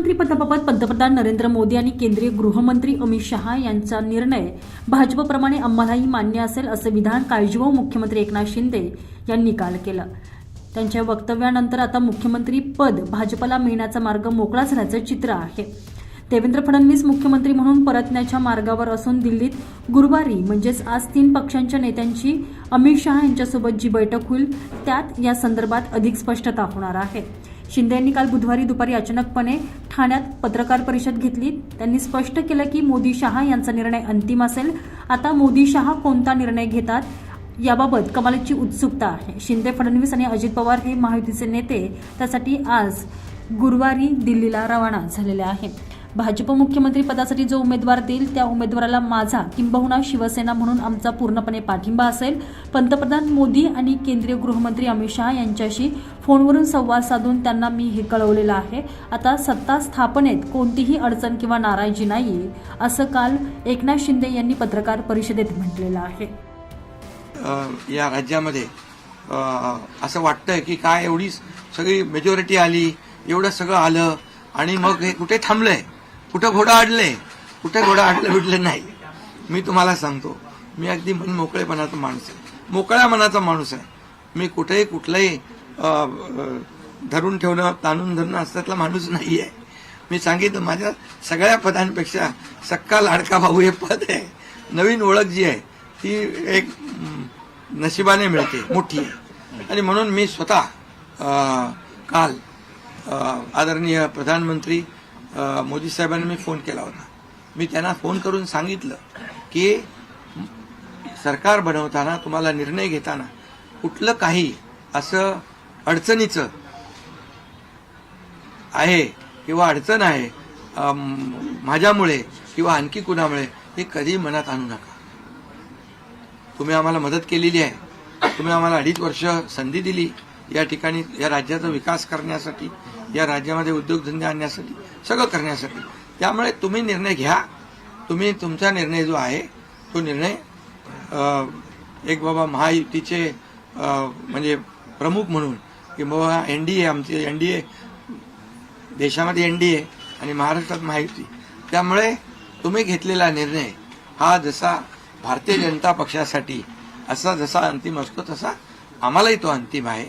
मंत्रिपदाबाबत पंतप्रधान नरेंद्र मोदी आणि केंद्रीय गृहमंत्री अमित शहा यांचा निर्णय भाजपप्रमाणे आम्हालाही मान्य असेल असं विधान काळजीवाहू मुख्यमंत्री एकनाथ शिंदे यांनी काल केलं. त्यांच्या वक्तव्यानंतर आता मुख्यमंत्री पद भाजपला मिळण्याचा मार्ग मोकळा झाल्याचं चित्र आहे. देवेंद्र फडणवीस मुख्यमंत्री म्हणून परतण्याच्या मार्गावर असून दिल्लीत गुरुवारी म्हणजेच आज तीन पक्षांच्या नेत्यांची अमित शहा यांच्यासोबत जी बैठक होईल त्यात या संदर्भात अधिक स्पष्टता होणार आहे. शिंदे यांनी काल बुधवारी दुपारी अचानकपणे ठाण्यात पत्रकार परिषद घेतली. त्यांनी स्पष्ट केलं की मोदी शहा यांचा निर्णय अंतिम असेल. आता मोदी शहा कोणता निर्णय घेतात याबाबत कमालीची उत्सुकता आहे. शिंदे फडणवीस आणि अजित पवार हे महायुतीचे नेते. त्यासाठी आज गुरुवारी दिल्लीला रवाना झालेले आहेत. भाजप मुख्यमंत्री पदासाठी जो उमेदवार देईल त्या उमेदवाराला माझा किंबहुना शिवसेना म्हणून आमचा पूर्णपणे पाठिंबा असेल. पंतप्रधान मोदी आणि केंद्रीय गृहमंत्री अमित शहा यांच्याशी फोनवरून संवाद साधून त्यांना मी हे कळवलेलं आहे. आता सत्ता स्थापनेत कोणतीही अडचण किंवा नाराजी नाही असं काल एकनाथ शिंदे यांनी पत्रकार परिषदेत म्हटलेलं आहे. या राज्यामध्ये असं वाटतंय की काय एवढी सगळी मेजॉरिटी आली एवढं सगळं आलं आणि मग हे कुठे थांबलंय? कुठं घोडं अडले कुठे घोडं अडलं बिडलं नाही. मी तुम्हाला सांगतो मी अगदी मन मोकळेपणाचा माणूस आहे. मोकळ्या मनाचा माणूस आहे. मी कुठेही कुठलंही धरून ठेवणं ताणून धरणं असल्यातला माणूस नाही आहे मी सांगितलं माझ्या सगळ्या पदांपेक्षा सक्का लाडका भाऊ हे पद आहे. नवीन ओळख जी आहे ती एक नशिबाने मिळते मोठी आहे. आणि म्हणून मी स्वतः काल आदरणीय प्रधानमंत्री मोदी साहेबांना मी फोन केला होता. मी त्यांना फोन करून सांगितलं की सरकार बनवताना तुम्हाला निर्णय घेताना कुठलं काही असं अडचणीचं आहे किंवा अडचण आहे माझ्यामुळे किंवा आणखी कुणामुळे हे कधी मनात आणू नका. तुम्ही आम्हाला मदत केलेली आहे. तुम्ही आम्हाला अडीच वर्ष संधी दिली या ठिकाणी या राज्याचा विकास करण्यासाठी. या राज्यामध्ये उद्योगधंदे आणण्यासाठी सगळं करण्यासाठी. त्यामुळे तुम्ही निर्णय घ्या. तुम्ही तुमचा निर्णय जो आहे तो निर्णय एक बाबा महायुतीचे म्हणजे प्रमुख म्हणून की बाबा एन डी ए आमचे एन डी ए देशामध्ये एन डी ए आणि महाराष्ट्रात महायुती. त्यामुळे तुम्ही घेतलेला निर्णय हा जसा भारतीय जनता पक्षासाठी असा जसा अंतिम असतो तसा आम्हालाही तो अंतिम आहे.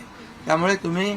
त्यामुळे तुम्ही